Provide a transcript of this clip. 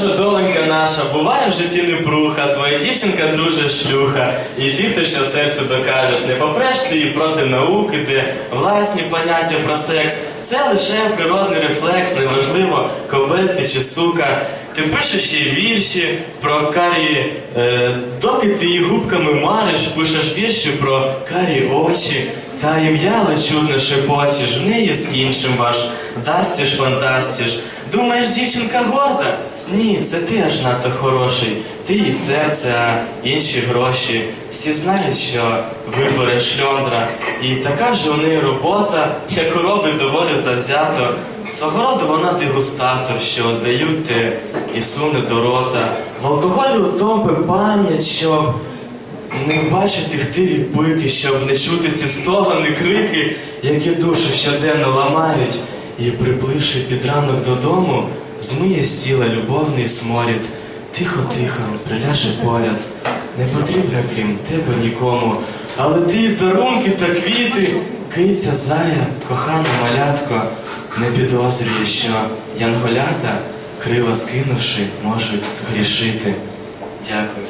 же доленька наша, буває в житті непруха, твоя дівчинка друже шлюха, і фіг ти що серцю докажеш, не попреш ти її проти науки, де власні поняття про секс. Це лише природний рефлекс, неважливо, кобель ти чи сука. Ти пишеш ще вірші про карі, е, доки ти її губками мариш, пишеш вірші про карі очі. Та ім'я лечудне шепочеш, в неї з іншим ваш дастіш фантастіш. Думаєш, дівчинка горда? Ні, це ти аж надто хороший. Ти її серце, а інші гроші. Всі знають, що вибере шльондра. І така вже у неї робота, яку робить доволі завзято. Свого роду вона дегустатор, що дають те і суне до рота. В алкоголі утопи пам'ять, щоб не бачити хтиві пики, щоб не чути ці стогони, крики, які душу щоденно ламають, і, припливши під ранок додому, змиє з тіла любовний сморід. Тихо-тихо, приляже поряд. Не потрібно крім тебе нікому. Але ти дарунки та квіти, киця, зая, кохана малятко, не підозрює, що янголята, криво скинувши, можуть грішити. Дякую.